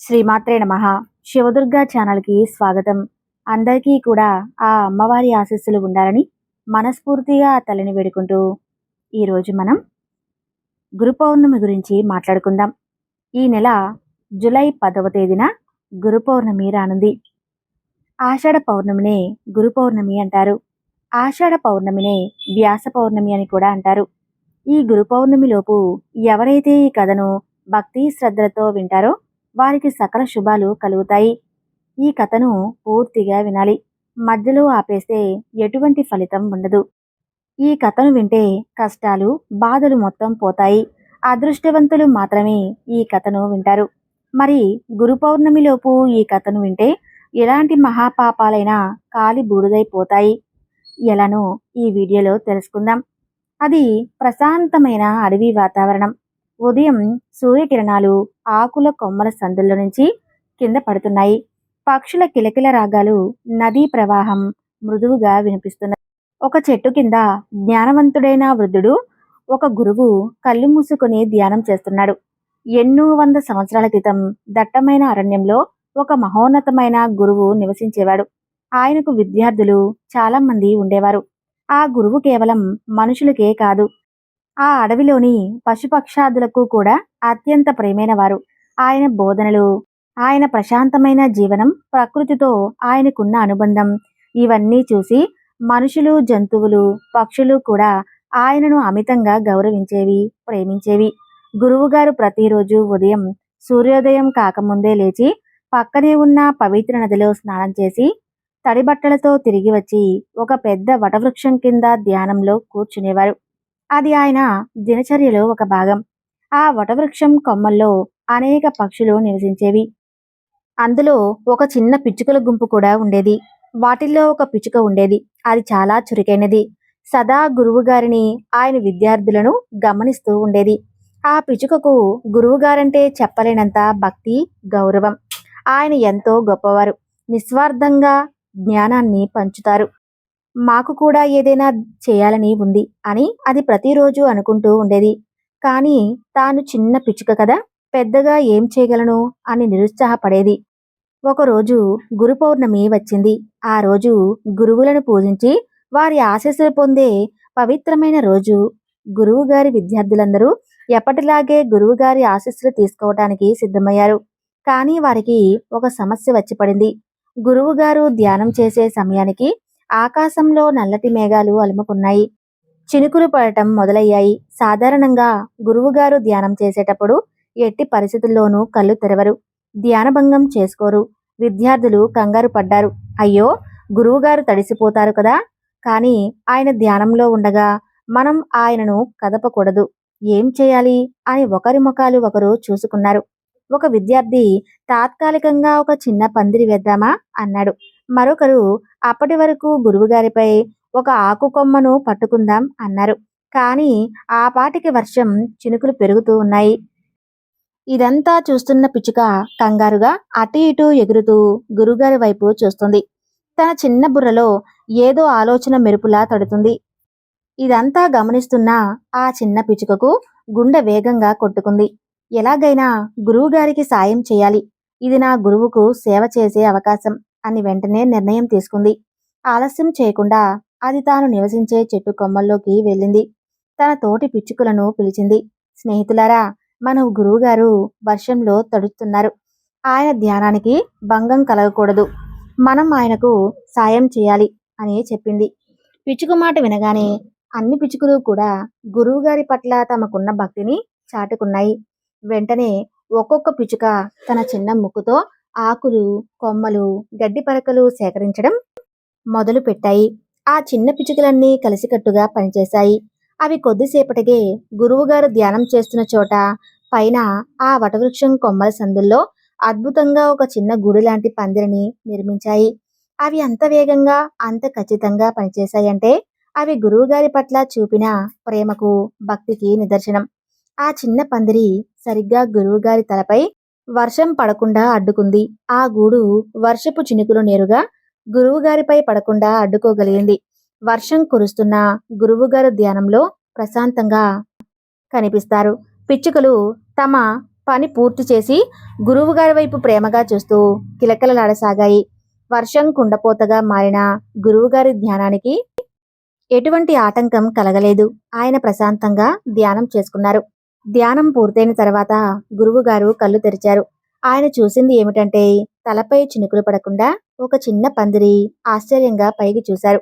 శ్రీమాత్రే నమ. శివదుర్గా ఛానల్కి స్వాగతం. అందరికీ కూడా ఆ అమ్మవారి ఆశీస్సులు ఉండాలని మనస్ఫూర్తిగా తలని తల్లిని వేడుకుంటూ ఈరోజు మనం గురు పౌర్ణమి గురించి మాట్లాడుకుందాం. ఈ నెల జూలై పదవ తేదీన గురు పౌర్ణమి రానుంది. ఆషాఢ పౌర్ణమినే గురు పౌర్ణమి అంటారు. ఆషాఢ పౌర్ణమినే వ్యాస పౌర్ణమి అని కూడా అంటారు. ఈ గురు పౌర్ణమిలోపు ఎవరైతే ఈ కథను భక్తి శ్రద్ధలతో వింటారో వారికి సకల శుభాలు కలుగుతాయి. ఈ కథను పూర్తిగా వినాలి. మధ్యలో ఆపేస్తే ఎటువంటి ఫలితం ఉండదు. ఈ కథను వింటే కష్టాలు బాధలు మొత్తం పోతాయి. అదృష్టవంతులు మాత్రమే ఈ కథను వింటారు. మరి గురు పౌర్ణమిలోపు ఈ కథను వింటే ఎలాంటి మహాపాపాలైనా కాలి బూడిదైపోతాయి ఎలానో ఈ వీడియోలో తెలుసుకుందాం. అది ప్రశాంతమైన అడవి వాతావరణం. ఉదయం సూర్యకిరణాలు ఆకుల కొమ్మల సందుల్లో నుంచి కింద పడుతున్నాయి. పక్షుల కిలకిల రాగాలు నదీ ప్రవాహం మృదువుగా వినిపిస్తున్నాయి ఒక చెట్టు కింద జ్ఞానవంతుడైన వృద్ధుడు ఒక గురువు కళ్ళు మూసుకొని ధ్యానం చేస్తున్నాడు. ఎన్నో వంద సంవత్సరాల క్రితం దట్టమైన అరణ్యంలో ఒక మహోన్నతమైన గురువు నివసించేవాడు. ఆయనకు విద్యార్థులు చాలా మంది ఉండేవారు. ఆ గురువు కేవలం మనుషులకే కాదు ఆ అడవిలోని పశుపక్షాదులకు కూడా అత్యంత ప్రేమైన వారు. ఆయన బోధనలు ఆయన ప్రశాంతమైన జీవనం ప్రకృతితో ఆయనకున్న అనుబంధం ఇవన్నీ చూసి మనుషులు జంతువులు పక్షులు కూడా ఆయనను అమితంగా గౌరవించేవి ప్రేమించేవి. గురువుగారు ప్రతిరోజు ఉదయం సూర్యోదయం కాకముందే లేచి పక్కనే ఉన్న పవిత్ర నదిలో స్నానం చేసి తడి బట్టలతో తిరిగి వచ్చి ఒక పెద్ద వటవృక్షం కింద ధ్యానంలో కూర్చునేవారు. అది ఆయన దినచర్యలో ఒక భాగం. ఆ వటవృక్షం కొమ్మల్లో అనేక పక్షులు నివసించేవి. అందులో ఒక చిన్న పిచ్చుకల గుంపు కూడా ఉండేది. వాటిల్లో ఒక పిచ్చుక ఉండేది. అది చాలా చురుకైనది. సదా గురువుగారిని ఆయన విద్యార్థులను గమనిస్తూ ఉండేది. ఆ పిచ్చుకకు గురువుగారంటే చెప్పలేనంత భక్తి గౌరవం. ఆయన ఎంతో గొప్పవారు. నిస్వార్థంగా జ్ఞానాన్ని పంచుతారు. మాకు కూడా ఏదైనా చేయాలని ఉంది అని అది ప్రతిరోజు అనుకుంటూ ఉండేది. కానీ తాను చిన్న పిచ్చుక కదా పెద్దగా ఏం చేయగలను అని నిరుత్సాహపడేది. ఒకరోజు గురు పౌర్ణమి వచ్చింది. ఆ రోజు గురువులను పూజించి వారి ఆశీస్సులు పొందే పవిత్రమైన రోజు. గురువు గారి విద్యార్థులందరూ ఎప్పటిలాగే గురువుగారి ఆశస్సులు ఆశీస్సులు తీసుకోవటానికి సిద్ధమయ్యారు. కానీ వారికి ఒక సమస్య వచ్చి పడింది. గురువు గారు ధ్యానం చేసే సమయానికి ఆకాశంలో నల్లటి మేఘాలు అలుముకున్నాయి. చినుకులు పడటం మొదలయ్యాయి. సాధారణంగా గురువుగారు ధ్యానం చేసేటప్పుడు ఎట్టి పరిస్థితుల్లోనూ కళ్ళు తెరవరు. ధ్యానభంగం చేసుకోరు. విద్యార్థులు కంగారు పడ్డారు. అయ్యో గురువుగారు తడిసిపోతారు కదా. కానీ ఆయన ధ్యానంలో ఉండగా మనం ఆయనను కదపకూడదు. ఏం చేయాలి? అని ఒకరి ముఖాలు ఒకరు చూసుకున్నారు. ఒక విద్యార్థి తాత్కాలికంగా ఒక చిన్న పందిరి వేద్దామా? అన్నాడు. మరొకరు అప్పటి వరకు గురువుగారిపై ఒక ఆకు కొమ్మను పట్టుకుందాం అన్నారు. కానీ ఆ పాటికి వర్షం చినుకులు పెరుగుతూ ఉన్నాయి. ఇదంతా చూస్తున్న పిచ్చుక కంగారుగా అటు ఇటు ఎగురుతూ గురువుగారి వైపు చూస్తుంది. తన చిన్న బుర్రలో ఏదో ఆలోచన మెరుపులా తడుతుంది. ఇదంతా గమనిస్తున్న ఆ చిన్న పిచ్చుకకు గుండె వేగంగా కొట్టుకుంది. ఎలాగైనా గురువుగారికి సాయం చేయాలి. ఇది నా గురువుకు సేవ చేసే అవకాశం. అని వెంటనే నిర్ణయం తీసుకుంది. ఆలస్యం చేయకుండా అది తాను నివసించే చెట్టు కొమ్మల్లోకి వెళ్ళింది. తన తోటి పిచ్చుకలను పిలిచింది. స్నేహితులారా మన గురువుగారు వర్షంలో తడుస్తున్నారు. ఆయన ధ్యానానికి భంగం కలగకూడదు. మనం ఆయనకు సాయం చేయాలి అని చెప్పింది. పిచ్చుక మాట వినగానే అన్ని పిచ్చుకలు కూడా గురువుగారి పట్ల తమకున్న భక్తిని చాటుకున్నాయి. వెంటనే ఒక్కొక్క పిచ్చుక తన చిన్న ముక్కుతో ఆకులు కొమ్మలు గడ్డి పరకలు సేకరించడం మొదలు పెట్టాయి. ఆ చిన్న పిచ్చుకలన్నీ కలిసికట్టుగా పనిచేశాయి. అవి కొద్దిసేపటికే గురువుగారు ధ్యానం చేస్తున్న చోట పైన ఆ వటవృక్షం కొమ్మల సందుల్లో అద్భుతంగా ఒక చిన్న గుడి లాంటి పందిరిని నిర్మించాయి. అవి అంత వేగంగా అంత ఖచ్చితంగా పనిచేశాయంటే అవి గురువుగారి పట్ల చూపిన ప్రేమకు భక్తికి నిదర్శనం. ఆ చిన్న పందిరి సరిగ్గా గురువుగారి తలపై వర్షం పడకుండా అడ్డుకుంది. ఆ గూడు వర్షపు చినుకులు నేరుగా గురువుగారిపై పడకుండా అడ్డుకోగలిగింది. వర్షం కురుస్తున్న గురువుగారు ధ్యానంలో ప్రశాంతంగా కనిపిస్తారు. పిచ్చుకలు తమ పని పూర్తి చేసి గురువుగారి వైపు ప్రేమగా చూస్తూ కిలకలలాడసాగాయి. వర్షం కుండపోతగా మారిన గురువుగారి ధ్యానానికి ఎటువంటి ఆటంకం కలగలేదు. ఆయన ప్రశాంతంగా ధ్యానం చేసుకున్నారు. ధ్యానం పూర్తయిన తర్వాత గురువుగారు కళ్ళు తెరిచారు. ఆయన చూసింది ఏమిటంటే తలపై చినుకులు పడకుండా ఒక చిన్న పందిరి ఆశ్చర్యంగా పైకి చూశారు.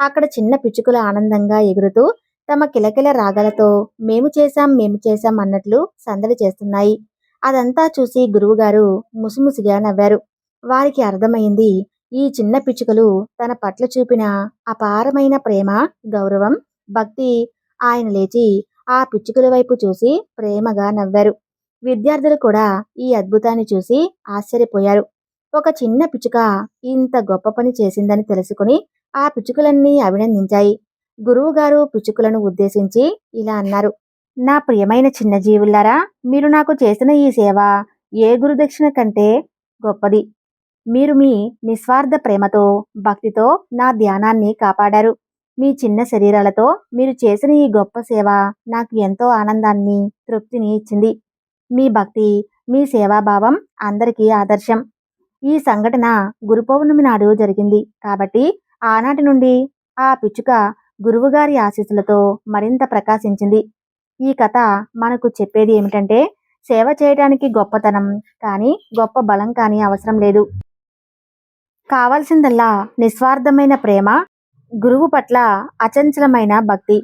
అక్కడ చిన్న పిచ్చుకలు ఆనందంగా ఎగురుతూ తమ కిలకిల రాగాలతో మేము చేశాం మేము చేశాం అన్నట్లు సందడి చేస్తున్నాయి. అదంతా చూసి గురువుగారు ముసిముసిగా నవ్వారు. వారికి అర్థమైంది ఈ చిన్న పిచ్చుకలు తన పట్ల చూపిన అపారమైన ప్రేమ గౌరవం భక్తి ఆయన లేచి ఆ పిచ్చుకల వైపు చూసి ప్రేమగా నవ్వారు. విద్యార్థులు కూడా ఈ అద్భుతాన్ని చూసి ఆశ్చర్యపోయారు. ఒక చిన్న పిచ్చుక ఇంత గొప్ప పని చేసిందని తెలుసుకుని ఆ పిచ్చుకలన్నీ అభినందించాయి. గురువుగారు పిచ్చుకలను ఉద్దేశించి ఇలా అన్నారు. నా ప్రియమైన చిన్న జీవులారా మీరు నాకు చేసిన ఈ సేవ ఏ గురుదక్షిణ కంటే గొప్పది. మీరు మీ నిస్వార్థ ప్రేమతో భక్తితో నా ధ్యానాన్ని కాపాడారు. మీ చిన్న శరీరాలతో మీరు చేసిన ఈ గొప్ప సేవ నాకు ఎంతో ఆనందాన్ని తృప్తిని ఇచ్చింది. మీ భక్తి మీ సేవాభావం అందరికీ ఆదర్శం. ఈ సంఘటన గురు పౌర్ణమి నాడు జరిగింది కాబట్టి ఆనాటి నుండి ఆ పిచ్చుక గురువుగారి ఆశీస్సులతో మరింత ప్రకాశించింది. ఈ కథ మనకు చెప్పేది ఏమిటంటే సేవ చేయడానికి గొప్పతనం కానీ గొప్ప బలం కానీ అవసరం లేదు. కావాల్సిందల్లా నిస్వార్థమైన ప్రేమ గురువు పట్ల అచంచలమైన భక్తి.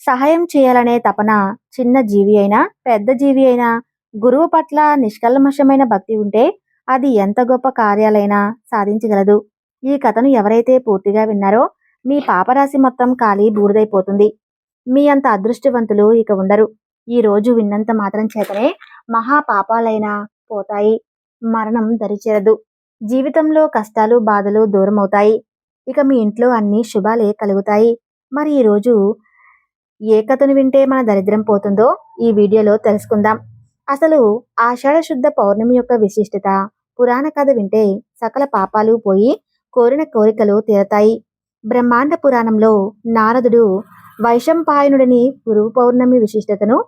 సహాయం చేయాలనే తపన చిన్న జీవి అయినా పెద్ద జీవి అయినా గురువు పట్ల నిష్కల్మషమైన భక్తి ఉంటే అది ఎంత గొప్ప కార్యాలైనా సాధించగలదు. ఈ కథను ఎవరైతే పూర్తిగా విన్నారో మీ పాపరాశి మొత్తం ఖాళీ బూడిదైపోతుంది. మీ అంత అదృష్టవంతులు ఇక ఉండరు. ఈ రోజు విన్నంత మాత్రం చేతనే మహా పాపాలైనా పోతాయి. మరణం దరిచేరదు. జీవితంలో కష్టాలు బాధలు దూరం అవుతాయి ఇక మీ ఇంట్లో అన్ని శుభాలే కలుగుతాయి. మరి ఈ రోజు ఏ కథను వింటే మన దరిద్రం పోతుందో ఈ వీడియోలో తెలుసుకుందాం. అసలు ఆషాఢ శుద్ధ పౌర్ణమి యొక్క విశిష్టత పురాణ కథ వింటే సకల పాపాలు పోయి కోరిన కోరికలు తీరతాయి. బ్రహ్మాండ పురాణంలో నారదుడు వైశంపాయనుడిని గురువు పౌర్ణమి విశిష్టతను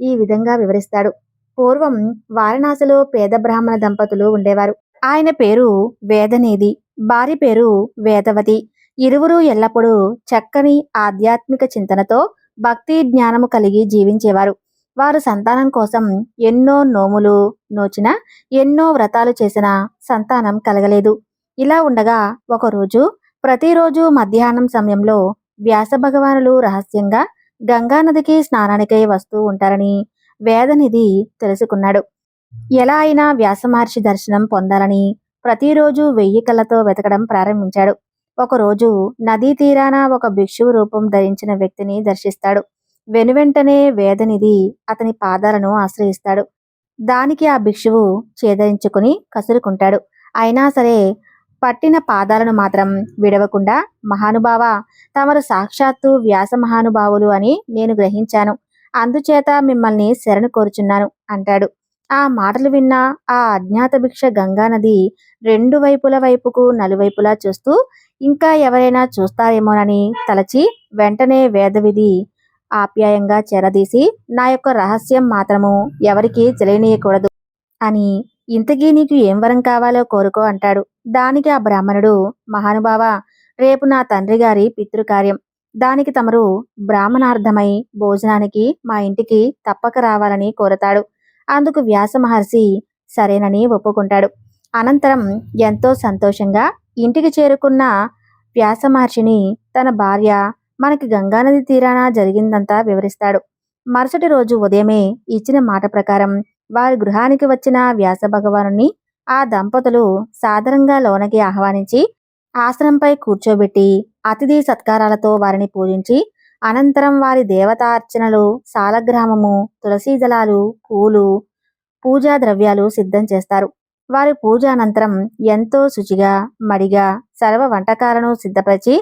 ఈ విధంగా వివరిస్తాడు. పూర్వం వారణాసిలో పేద బ్రాహ్మణ దంపతులు ఉండేవారు. ఆయన పేరు వేదనేది. భార్య పేరు వేదవతి. ఇరువురు ఎల్లప్పుడూ చక్కని ఆధ్యాత్మిక చింతనతో భక్తి జ్ఞానము కలిగి జీవించేవారు. వారు సంతానం కోసం ఎన్నో నోములు నోచిన ఎన్నో వ్రతాలు చేసిన సంతానం కలగలేదు. ఇలా ఉండగా ఒకరోజు ప్రతిరోజు మధ్యాహ్నం సమయంలో వ్యాస భగవానులు రహస్యంగా గంగానదికి స్నానానికై వస్తూ ఉంటారని వేదనిధి తెలుసుకున్నాడు. ఎలా అయినా వ్యాసమహర్షి దర్శనం పొందాలని ప్రతిరోజు వెయ్యి కళ్ళతో వెతకడం ప్రారంభించాడు. ఒకరోజు నదీ తీరాన ఒక భిక్షువు రూపం ధరించిన వ్యక్తిని దర్శిస్తాడు. వెనువెంటనే వేదనిధి అతని పాదాలను ఆశ్రయిస్తాడు. దానికి ఆ భిక్షువు చేదరించుకుని కసురుకుంటాడు. అయినా సరే పట్టిన పాదాలను మాత్రం విడవకుండా మహానుభావ తమరు సాక్షాత్తు వ్యాస మహానుభావులు అని నేను గ్రహించాను. అందుచేత మిమ్మల్ని శరణు కోరుచున్నాను అంటాడు. ఆ మాటలు విన్న ఆ అజ్ఞాత భిక్ష గంగానది రెండు వైపుల వైపుకు నలువైపులా చూస్తూ ఇంకా ఎవరైనా చూస్తారేమోనని తలచి వెంటనే వేదవిధి ఆప్యాయంగా చెరదీసి నా యొక్క రహస్యం మాత్రము ఎవరికీ తెలియనీయకూడదు అని ఇంతకీ నీకు ఏం వరం కావాలో కోరుకో అంటాడు. దానికి ఆ బ్రాహ్మణుడు మహానుభావ రేపు నా తండ్రి గారి పితృకార్యం. దానికి తమరు బ్రాహ్మణార్థమై భోజనానికి మా ఇంటికి తప్పక రావాలని కోరతాడు. అందుకు వ్యాస మహర్షి సరేనని ఒప్పుకుంటాడు. అనంతరం ఎంతో సంతోషంగా ఇంటికి చేరుకున్న వ్యాస మహర్షిని తన భార్య మనకి గంగానది తీరాన జరిగిందంతా వివరిస్తాడు. మరుసటి రోజు ఉదయమే ఇచ్చిన మాట ప్రకారం వారి గృహానికి వచ్చిన వ్యాస భగవానుని ఆ దంపతులు సాదరంగా లోనకి ఆహ్వానించి ఆసనంపై కూర్చోబెట్టి అతిథి సత్కారాలతో వారిని పూజించి అనంతరం వారి దేవతార్చనలు సాలగ్రామము తులసీ దళాలు పూలు పూజా ద్రవ్యాలు సిద్ధం చేస్తారు. వారి పూజ అనంతరం ఎంతో శుచిగా మడిగా సర్వ వంటకాలను సిద్ధపరిచి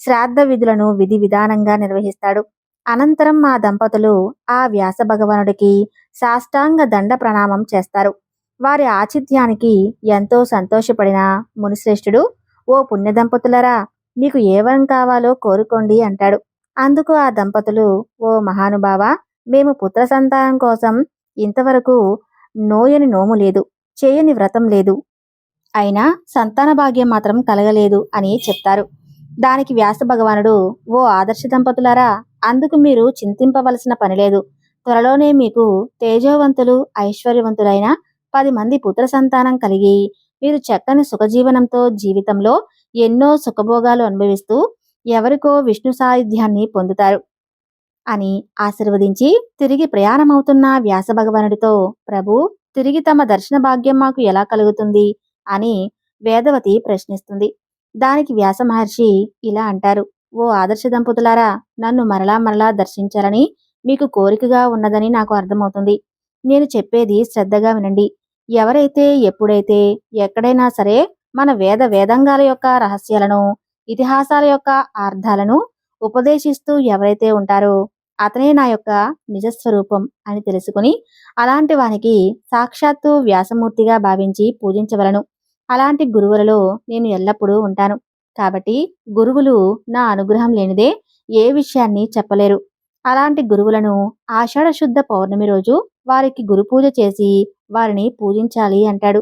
శ్రాద్ధ విధులను విధి విధానంగా నిర్వహిస్తాడు. అనంతరం మా దంపతులు ఆ వ్యాస భగవానుడికి సాష్టాంగ దండ ప్రణామం చేస్తారు. వారి ఆతిథ్యానికి ఎంతో సంతోషపడిన మునిశ్రేష్ఠుడు ఓ పుణ్య దంపతులరా మీకు ఏ కావాలో కోరుకోండి అంటాడు. అందుకు ఆ దంపతులు ఓ మహానుభావ మేము పుత్ర సంతానం కోసం ఇంతవరకు నోయని నోము లేదు చేయని వ్రతం లేదు. అయినా సంతాన భాగ్యం మాత్రం కలగలేదు అని చెప్తారు. దానికి వ్యాస భగవానుడు ఓ ఆదర్శ దంపతులారా అందుకు మీరు చింతింపవలసిన పని లేదు. త్వరలోనే మీకు తేజోవంతులు ఐశ్వర్యవంతులైన పది మంది పుత్ర సంతానం కలిగి మీరు చక్కని సుఖజీవనంతో జీవితంలో ఎన్నో సుఖభోగాలు అనుభవిస్తూ ఎవరికో విష్ణు సాయుధ్యాన్ని పొందుతారు అని ఆశీర్వదించి తిరిగి ప్రయాణమవుతున్న వ్యాస భగవానుడితో ప్రభు తిరిగి తమ దర్శన భాగ్యం మాకు ఎలా కలుగుతుంది? అని వేదవతి ప్రశ్నిస్తుంది. దానికి వ్యాస మహర్షి ఇలా అంటారు ఓ ఆదర్శ దంపతులారా నన్ను మరలా మరలా దర్శించాలని మీకు కోరికగా ఉన్నదని నాకు అర్థమవుతుంది. నేను చెప్పేది శ్రద్ధగా వినండి. ఎవరైతే ఎప్పుడైతే ఎక్కడైనా సరే మన వేద వేదంగాల యొక్క రహస్యాలను ఇతిహాసాల యొక్క అర్థాలను ఉపదేశిస్తూ ఎవరైతే ఉంటారో అతనే నా యొక్క నిజస్వరూపం అని తెలుసుకుని అలాంటి వానికి సాక్షాత్తు వ్యాసమూర్తిగా భావించి పూజించవలను. అలాంటి గురువులలో నేను ఎల్లప్పుడూ ఉంటాను. కాబట్టి గురువులు నా అనుగ్రహం లేనిదే ఏ విషయాన్ని చెప్పలేరు. అలాంటి గురువులను ఆషాఢ శుద్ధ పౌర్ణమి రోజు వారికి గురు పూజ చేసి వారిని పూజించాలి అంటాడు.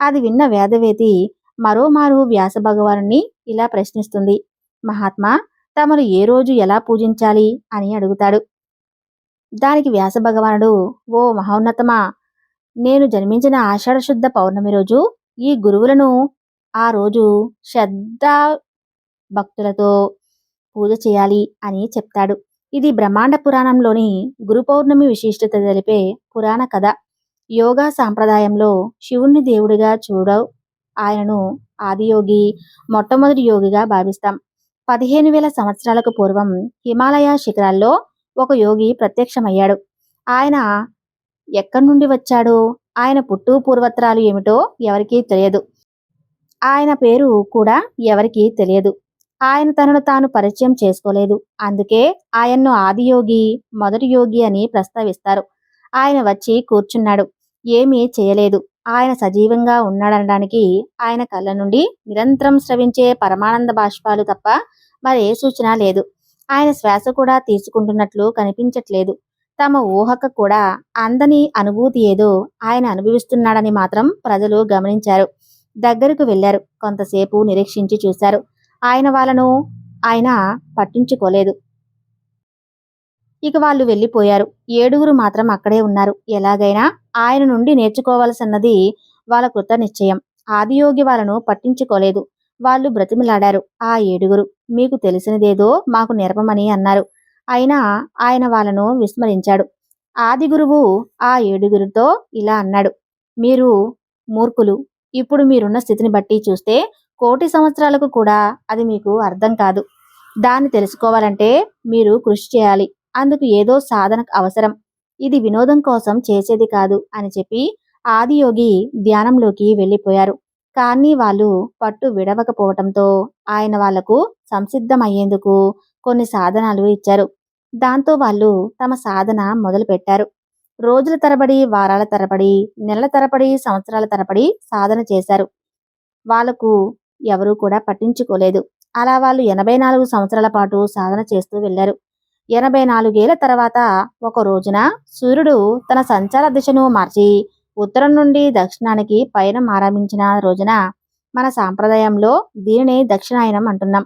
అది విన్న వేదవేది మరోమారు వ్యాస భగవానుని ఇలా ప్రశ్నిస్తుంది. మహాత్మా తమను ఏ రోజు ఎలా పూజించాలి? అని అడుగుతాడు. దానికి వ్యాస భగవానుడు ఓ మహోన్నతమా! నేను జన్మించిన ఆషాఢశుద్ధ పౌర్ణమి రోజు ఈ గురువులను ఆ రోజు శ్రద్ధ భక్తులతో పూజ చేయాలి అని చెప్తాడు. ఇది బ్రహ్మాండ పురాణంలోని గురు పౌర్ణమి విశిష్టత తెలిపే పురాణ కథ. యోగా సాంప్రదాయంలో శివుణ్ణి దేవుడిగా చూడ ఆయనను ఆదియోగి మొట్టమొదటి యోగిగా భావిస్తాం. పదిహేను వేల సంవత్సరాలకు పూర్వం హిమాలయ శిఖరాల్లో ఒక యోగి ప్రత్యక్షమయ్యాడు. ఆయన ఎక్కడి నుండి వచ్చాడో? ఆయన పుట్టు పూర్వత్రాలు ఏమిటో ఎవరికీ తెలియదు. ఆయన పేరు కూడా ఎవరికీ తెలియదు. ఆయన తనను తాను పరిచయం చేసుకోలేదు. అందుకే ఆయన్ను ఆదియోగి మొదటి యోగి అని ప్రస్తావిస్తారు. ఆయన వచ్చి కూర్చున్నాడు. ఏమీ చేయలేదు. ఆయన సజీవంగా ఉన్నాడనడానికి ఆయన కళ్ళ నుండి నిరంతరం స్రవించే పరమానంద బాష్పాలు తప్ప మరే సూచన లేదు. ఆయన శ్వాస కూడా తీసుకుంటున్నట్లు కనిపించట్లేదు. తమ ఊహకు కూడా అందని అనుభూతి ఏదో ఆయన అనుభవిస్తున్నాడని మాత్రం ప్రజలు గమనించారు. దగ్గరకు వెళ్ళారు. కొంతసేపు నిరీక్షించి చూశారు. ఆయన వాళ్ళను ఆయన పట్టించుకోలేదు. ఇక వాళ్ళు వెళ్ళిపోయారు. ఏడుగురు మాత్రం అక్కడే ఉన్నారు. ఎలాగైనా ఆయన నుండి నేర్చుకోవాల్సిన్నది వాళ్ళ కృత నిశ్చయం ఆదియోగి వాళ్ళను పట్టించుకోలేదు. వాళ్ళు బ్రతిమిలాడారు. ఆ ఏడుగురు మీకు తెలిసినదేదో మాకు నేర్పమని అన్నారు. అయినా ఆయన వాళ్ళను విస్మరించాడు. ఆది గురువు ఆ ఏడుగురితో ఇలా అన్నాడు మీరు మూర్ఖులు. ఇప్పుడు మీరున్న స్థితిని బట్టి చూస్తే కోటి సంవత్సరాలకు కూడా అది మీకు అర్థం కాదు. దాన్ని తెలుసుకోవాలంటే మీరు కృషి చేయాలి. అందుకు ఏదో సాధన అవసరం. ఇది వినోదం కోసం చేసేది కాదు అని చెప్పి ఆదియోగి ధ్యానంలోకి వెళ్ళిపోయారు. కానీ వాళ్ళు పట్టు విడవకపోవటంతో ఆయన వాళ్ళకు సంసిద్ధమయ్యేందుకు కొన్ని సాధనాలు ఇచ్చారు. దాంతో వాళ్ళు తమ సాధన మొదలుపెట్టారు. రోజుల తరబడి వారాల తరబడి నెలల తరబడి సంవత్సరాల తరబడి సాధన చేశారు. వాళ్ళకు ఎవరూ కూడా పట్టించుకోలేదు. అలా వాళ్ళు ఎనభై నాలుగు సంవత్సరాల పాటు సాధన చేస్తూ వెళ్ళారు ఎనభై నాలుగేళ్ళ తర్వాత ఒక రోజున సూర్యుడు తన సంచార దిశను మార్చి ఉత్తరం నుండి దక్షిణానికి పయనం ఆరంభించిన రోజున మన సాంప్రదాయంలో దీనిని దక్షిణాయనం అంటున్నాం.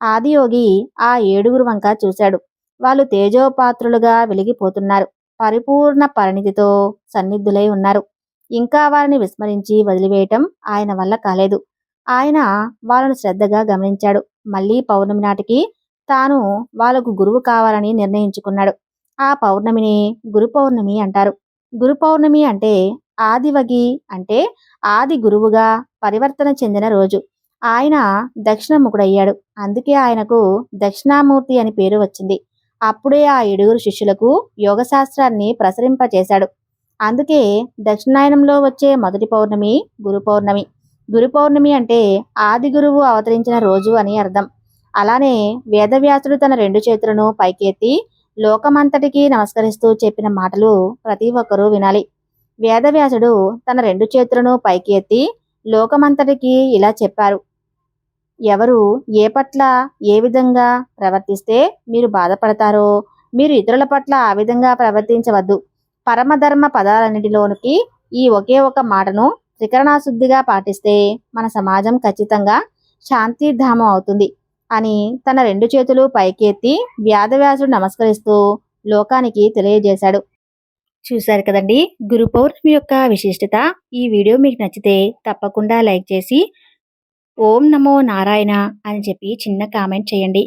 ఆదియోగి ఆ ఏడుగురు వంక చూశాడు. వాళ్ళు తేజోపాత్రులుగా వెలిగిపోతున్నారు. పరిపూర్ణ పరిణితితో సన్నిధులై ఉన్నారు. ఇంకా వారిని విస్మరించి వదిలివేయటం ఆయన వల్ల కాలేదు. ఆయన వాళ్ళను శ్రద్ధగా గమనించాడు. మళ్ళీ పౌర్ణమి నాటికి తాను వాళ్ళకు గురువు కావాలని నిర్ణయించుకున్నాడు. ఆ పౌర్ణమిని గురు పౌర్ణమి అంటారు. గురు పౌర్ణమి అంటే ఆదివగి అంటే ఆది గురువుగా పరివర్తన చెందిన రోజు. ఆయన దక్షిణముఖుడయ్యాడు. అందుకే ఆయనకు దక్షిణామూర్తి అని పేరు వచ్చింది. అప్పుడే ఆ ఏడుగురు శిష్యులకు యోగశాస్త్రాన్ని ప్రసరింపచేశాడు. అందుకే దక్షిణాయనంలో వచ్చే మొదటి పౌర్ణమి గురు పౌర్ణమి. గురు పౌర్ణమి అంటే ఆది గురువు అవతరించిన రోజు అని అర్థం. అలానే వేదవ్యాసుడు తన రెండు చేతులను పైకెత్తి లోకమంతటికి నమస్కరిస్తూ చెప్పిన మాటలు ప్రతి ఒక్కరూ వినాలి. వేదవ్యాసుడు తన రెండు చేతులను పైకి ఎత్తి లోకమంతటికి ఇలా చెప్పారు. ఎవరు ఏ పట్ల ఏ విధంగా ప్రవర్తిస్తే మీరు బాధపడతారో మీరు ఇతరుల పట్ల ఆ విధంగా ప్రవర్తించవద్దు. పరమధర్మ పదాలన్నిటిలోనికి ఈ ఒకే ఒక మాటను త్రికరణాశుద్ధిగా పాటిస్తే మన సమాజం ఖచ్చితంగా శాంతిధామం అవుతుంది. అని తన రెండు చేతులు పైకెత్తి వ్యాధవ్యాసుడు నమస్కరిస్తూ లోకానికి తెలియజేశాడు. చూశారు కదండి? గురు పౌర్ణమి యొక్క విశిష్టత. ఈ వీడియో మీకు నచ్చితే తప్పకుండా లైక్ చేసి ఓం నమో నారాయణ అని చెప్పి చిన్న కామెంట్ చేయండి.